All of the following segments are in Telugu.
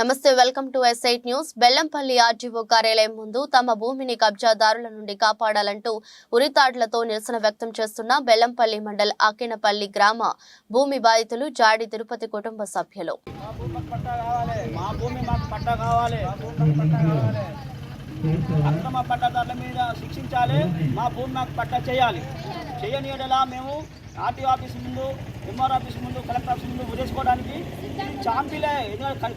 నమస్తే welcome to S I T news. Bellampalli RTO కార్యాలయం ముందు తమ భూమిని కబ్జాదారుల నుండి కాపాడాలంటూ ఉరితాడ్లతో నిరసన వ్యక్తం చేస్తున్న బెల్లంపల్లి మండల్ ఆకినపల్లి గ్రామ భూమి బాధితులు జాడి తిరుపతి కుటుంబ సభ్యులు. అక్రమ పట్టదారుల మీద శిక్షించాలి. మా భూమి మాకు పట్టా చేయాలి. చేయని యెడల మేము ఆర్టీ ఆఫీస్ ముందు ఎంఆర్ ఆఫీస్ ముందు కలెక్టర్ ఆఫీస్ ముందు ఉరేసుకోవడానికి చాంపీలే ఏదో కల్-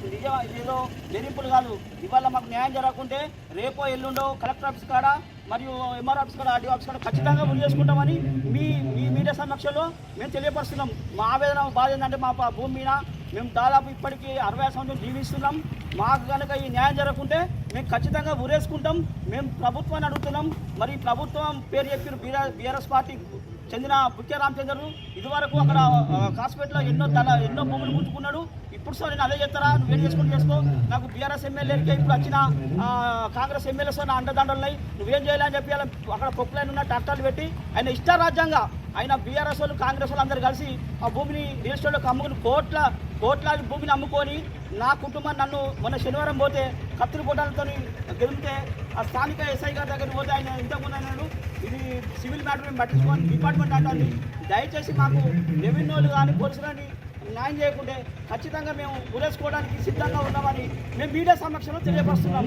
ఏదో బెదిరింపులు కాదు. ఇవాళ మాకు న్యాయం జరగకుంటే రేపో ఎల్లుండో కలెక్టర్ ఆఫీస్ కాడ మరియు ఎంఆర్ ఆఫీస్ కాడ ఆర్టీ ఆఫీస్ కాడ ఖచ్చితంగా ఉరిచేసుకుంటామని మీ మీ మీడియా సమక్షంలో మేము తెలియపరుస్తున్నాం. మా ఆవేదన బాధ ఏంటంటే మా భూమి మీద మేము దాదాపు ఇప్పటికీ అరవై సంవత్సరం జీవిస్తున్నాం. మాకు కనుక ఈ న్యాయం జరగకుంటే మేము ఖచ్చితంగా ఉరేసుకుంటాం మేము ప్రభుత్వాన్ని అడుగుతున్నాం. మరి ప్రభుత్వం పేరు చెప్పిన బీఆర్ బీఆర్ఎస్ పార్టీ చెందిన బుక్కే రామచంద్రు ఇదివరకు అక్కడ హాస్పిటల్లో ఎన్నో తన ఎన్నో భూములు ముంచుకున్నాడు ఇప్పుడు సార్ నేను అదే చెప్తారా? నువ్వు ఏం చేసుకుని చేసుకో. నాకు బీఆర్ఎస్ ఎమ్మెల్యేలకి ఇప్పుడు వచ్చిన కాంగ్రెస్ ఎమ్మెల్యే సార్ నా అండదండలు ఉన్నాయి నువ్వేం చేయాలని చెప్పి అక్కడ పొక్కులైన ఉన్న ట్రాక్టర్లు పెట్టి ఆయన ఇష్ట అయినా ఆయన బీఆర్ఎస్ వాళ్ళు కాంగ్రెస్ వాళ్ళు అందరు కలిసి ఆ భూమిని రియల్ ఎస్టేట్లోకి అమ్ముకుని కోట్ల కోట్లాది భూమిని అమ్ముకొని నా కుటుంబం నన్ను మొన్న శనివారం పోతే కత్తులు పోటాలతో గెలిపితే ఆ స్థానిక ఎస్ఐ గారి దగ్గరికి పోతే ఆయన ఇంతకుముందు అన్నాడు ఇది సివిల్ మ్యాటర్ మేము పట్టించుకోని డిపార్ట్మెంట్ అంటుంది. దయచేసి మాకు రెవెన్యూలు కానీ పోలీసులు కానీ న్యాయం చేయకుంటే ఖచ్చితంగా మేము ఉరేసుకోవడానికి సిద్ధంగా ఉన్నామని మేము మీడియా సమక్షంలో తెలియపరుస్తున్నాం.